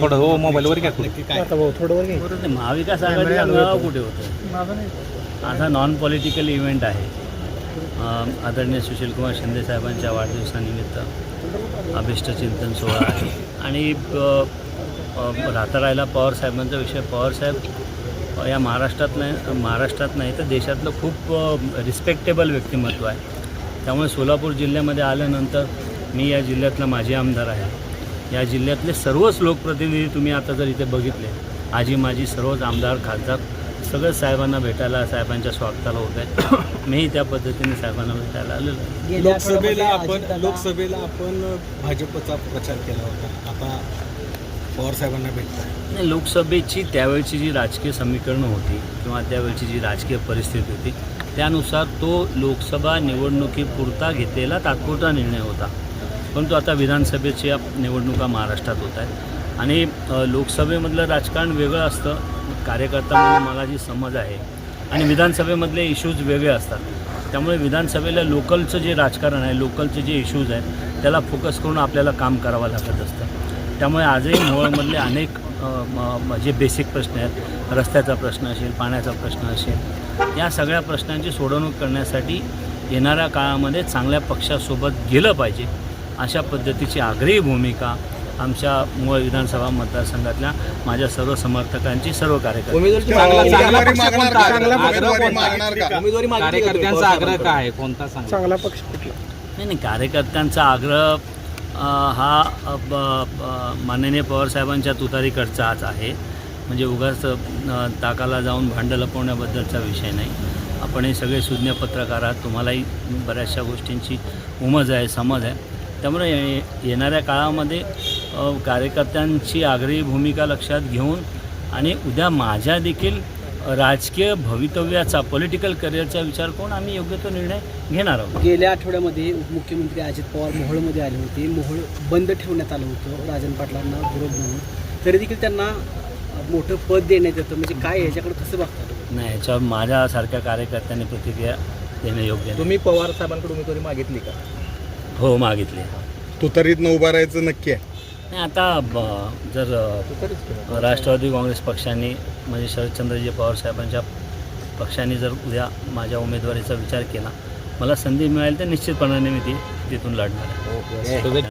थोडं हो मोबाईलवर घ्या थोडं. नक्की काय? आता भाऊ थोडं वर घे. नाही, महाविकास आघाडीचा मेळावा कुठे होतो? आता नॉन पॉलिटिकल इव्हेंट आहे. अं, आदरणीय सुशीलकुमार शिंदे साहेबांच्या वाढदिवसानिमित्त अभिष्ट चिंतन सोहळा आहे. आणि अ, अ, राहता राहिला पवार साहेबांचा विषय. पवारसाहेब अ, या महाराष्ट्रात नाही महाराष्ट्रात नाही तर देशातलं खूप रिस्पेक्टेबल व्यक्तिमत्व आहे. त्यामुळे सोलापूर जिल्ह्यामध्ये आल्यानंतर मी या जिल्ह्यातला माजी आमदार आहे. या जिल्ह्यातले सर्वच लोकप्रतिनिधी तुम्ही आता जर इथे बघितले आजी माजी सर्वच आमदार खासदार सगळं साहेबांना भेटायला साहेबांच्या स्वागताला होत आहे मीही त्या पद्धतीने साहेबांना भेटायला आलेलो आहे. लोकसभेला आपण लोकसभेला आपण भाजपचा प्रचार केला होता. आता पवार साहेबांना भेटतात नाही लोकसभेची त्यावेळची जी राजकीय समीकरणं होती किंवा त्यावेळची जी राजकीय परिस्थिती होती त्यानुसार तो लोकसभा निवडणुकीपुरता घेतलेला तात्पुरता निर्णय होता. परंतु आता विधानसभेच्या निवडणुका महाराष्ट्रात होत आहेत. आणि लोकसभेमधलं राजकारण वेगळं असतं. कार्यकर्ता म्हणून मला जी समज आहे. आणि विधानसभेमधले इश्यूज वेगळे असतात. त्यामुळे विधानसभेला लोकलचं जे राजकारण आहे लोकलचे जे इश्यूज आहेत त्याला फोकस करून आपल्याला काम करावं लागत असतं. त्यामुळे आजही मोहळमधले अनेक म- जे बेसिक प्रश्न आहेत रस्त्याचा प्रश्न असेल पाण्याचा प्रश्न असेल या सगळ्या प्रश्नांची सोडवणूक करण्यासाठी येणाऱ्या काळामध्ये चांगल्या पक्षासोबत गेलं पाहिजे. अशा पद्धतीची आग्रही भूमिका आमच्या मूळ विधानसभा मतदारसंघातल्या माझ्या सर्व समर्थकांची सर्व कार्यकर्त्यांचा. आग्रह? काय? कोणता सांगा? चांगला पक्ष कुठला? नाही नाही कार्यकर्त्यांचा आग्रह हा माननीय पवारसाहेबांच्या तुतारीकडचाच आहे. म्हणजे उगाच ताकाला जाऊन भांडं लपवण्याबद्दलचा विषय नाही. आपण हे सगळे सुज्ञ पत्रकार आहात. तुम्हालाही बऱ्याचशा गोष्टींची उमज आहे समज आहे. त्यामुळे ये- येणाऱ्या काळामध्ये कार्यकर्त्यांची आग्रही भूमिका लक्षात घेऊन आणि उद्या माझ्या देखील राजकीय भवितव्याचा पॉलिटिकल करिअरचा विचार करून आम्ही योग्य तो निर्णय घेणार आहोत. गेल्या आठवड्यामध्ये उपमुख्यमंत्री अजित पवार मोहोळमध्ये आले होते. मोहोळ बंद ठेवण्यात आलं होतं राजन पाटलांना विरोध म्हणून. तरी देखील त्यांना मोठं पद देण्यात येतं. म्हणजे काय याच्याकडे कसं बघता तुम्ही? नाही याच्यावर माझ्यासारख्या कार्यकर्त्यांनी प्रतिक्रिया देणं योग्य. तुम्ही पवार साहेबांकडे उमेदवारी मागितली का? हो मागितली. तुतारीतनं उभा राहायचं नक्की आहे. नाही आता ब- जर अ, राष्ट्रवादी काँग्रेस पक्षाने म्हणजे शरदचंद्रजी पवार साहेबांच्या पक्षाने जर उद्या माझ्या उमेदवारीचा विचार केला मला संधी मिळाली तर निश्चितपणाने मी ती तिथून लढणार आहे.